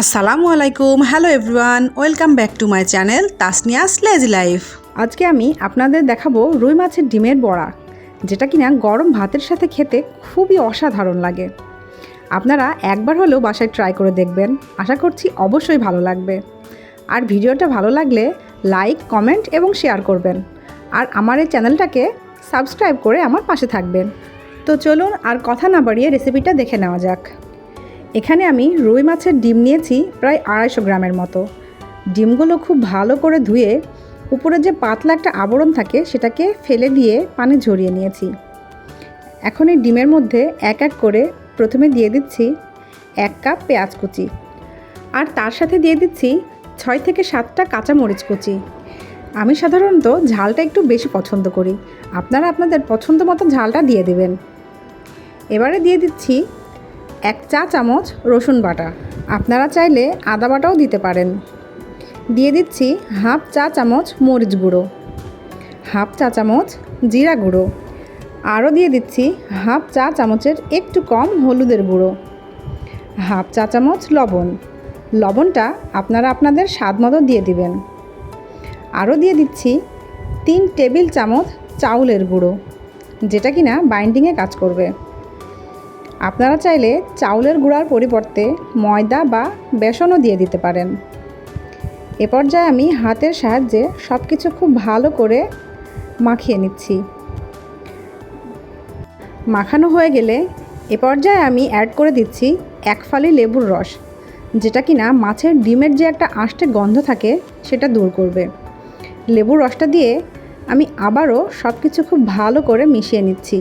আসসালামু আলাইকুম, hello everyone, welcome back to my channel Tasnia's lazy life. আজকে আমি আপনাদের দেখাবো রুই মাছের ডিমের বড়া, যেটা কিনা গরম ভাতের সাথে খেতে খুবই অসাধারণ লাগে। আপনারা একবার হলেও বাসায় ট্রাই করে দেখবেন, আশা করছি অবশ্যই ভালো লাগবে। আর ভিডিওটা ভালো লাগলে লাইক, কমেন্ট এবং শেয়ার করবেন। আর আমার এই চ্যানেলটাকে সাবস্ক্রাইব করে আমার পাশে থাকবেন। তো চলুন আর কথা না বাড়িয়ে রেসিপিটা দেখে নেওয়া যাক। এখানে আমি রুই মাছের ডিম নিয়েছি প্রায় আড়াইশো গ্রামের মতো। ডিমগুলো খুব ভালো করে ধুয়ে উপরে যে পাতলা একটা আবরণ থাকে সেটাকে ফেলে দিয়ে পানি ঝরিয়ে নিয়েছি। এখন এই ডিমের মধ্যে এক এক করে প্রথমে দিয়ে দিচ্ছি এক কাপ পেঁয়াজ কুচি আর তার সাথে দিয়ে দিচ্ছি ছয় থেকে সাতটা কাঁচা মরিচ কুচি। আমি সাধারণত ঝালটা একটু বেশি পছন্দ করি। আপনারা আপনাদের পছন্দ মতো ঝালটা দিয়ে দেবেন। এবারে দিয়ে দিচ্ছি এক চা চামচ রসুন বাটা। আপনারা চাইলে আদা বাটাও দিতে পারেন। দিয়ে দিচ্ছি হাফ চা চামচ মরিচ গুঁড়ো, হাফ চা চামচ জিরা গুঁড়ো, আরও দিয়ে দিচ্ছি হাফ চা চামচের একটু কম হলুদের গুঁড়ো, হাফ চা চামচ লবণ। লবণটা আপনারা আপনাদের স্বাদ মতো দিয়ে দিবেন। আরও দিয়ে দিচ্ছি তিন টেবিল চামচ চাউলের গুঁড়ো, যেটা কিনা বাইন্ডিংয়ে কাজ করবে। আপনারা চাইলে চাউলের গুঁড়ার পরিবর্তে ময়দা বা বেসনও দিয়ে দিতে পারেন। এ পর্যায়ে আমি হাতের সাহায্যে সব কিছু খুব ভালো করে মাখিয়ে নিচ্ছি। মাখানো হয়ে গেলে এ পর্যায়ে আমি অ্যাড করে দিচ্ছি এক ফালি লেবুর রস, যেটা কিনা মাছের ডিমের যে একটা আষ্টে গন্ধ থাকে সেটা দূর করবে। লেবুর রসটা দিয়ে আমি আবারও সব কিছু খুব ভালো করে মিশিয়ে নিচ্ছি।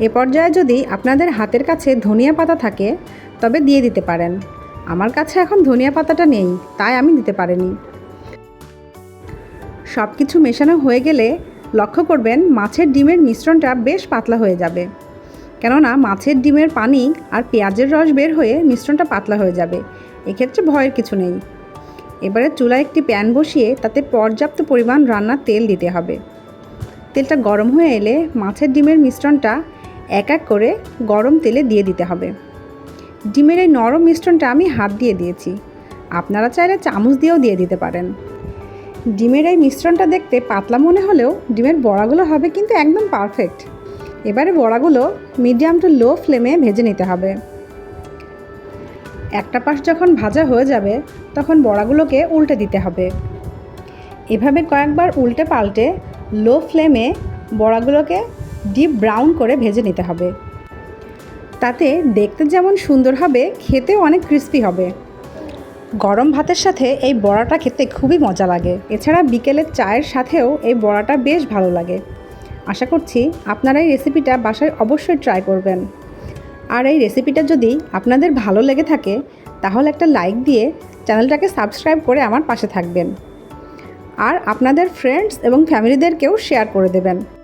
এ পর্যায়ে যদি আপনাদের হাতের কাছে ধনিয়া পাতা থাকে, তবে দিয়ে দিতে পারেন। আমার কাছে এখন ধনিয়া পাতাটা নেই, তাই আমি দিতে পারিনি। সব কিছু মেশানো হয়ে গেলে লক্ষ্য করবেন মাছের ডিমের মিশ্রণটা বেশ পাতলা হয়ে যাবে। কেননা মাছের ডিমের পানি আর পেঁয়াজের রস বের হয়ে মিশ্রণটা পাতলা হয়ে যাবে। এক্ষেত্রে ভয়ের কিছু নেই। এবারে চুলায় একটি প্যান বসিয়ে তাতে পর্যাপ্ত পরিমাণ রান্নার তেল দিতে হবে। তেলটা গরম হয়ে এলে মাছের ডিমের মিশ্রণটা এক এক করে গরম তেলে দিয়ে দিতে হবে। ডিমের এই নরম মিশ্রণটা আমি হাত দিয়ে দিয়েছি। আপনারা চাইলে চামচ দিয়েও দিয়ে দিতে পারেন। ডিমের এই মিশ্রণটা দেখতে পাতলা মনে হলেও ডিমের বড়াগুলো হবে কিন্তু একদম পারফেক্ট এবারে বড়াগুলো মিডিয়াম টু লো ফ্লেমে ভেজে নিতে হবে। একটা পাশ যখন ভাজা হয়ে যাবে, তখন বড়াগুলোকে উল্টে দিতে হবে। এভাবে কয়েকবার উল্টে পাল্টে লো ফ্লেমে বড়াগুলোকে ডিপ ব্রাউন করে ভেজে নিতে হবে। তাতে দেখতে যেমন সুন্দর হবে, খেতেও অনেক ক্রিস্পি হবে। গরম ভাতের সাথে এই বড়াটা খেতে খুবই মজা লাগে। এছাড়া বিকেলের চায়ের সাথেও এই বড়াটা বেশ ভালো লাগে। আশা করছি আপনারা এই রেসিপিটা বাসায় অবশ্যই ট্রাই করবেন। আর এই রেসিপিটা যদি আপনাদের ভালো লেগে থাকে, তাহলে একটা লাইক দিয়ে চ্যানেলটাকে সাবস্ক্রাইব করে আমার পাশে থাকবেন। আর আপনাদের ফ্রেন্ডস এবং ফ্যামিলিদেরকেও শেয়ার করে দেবেন।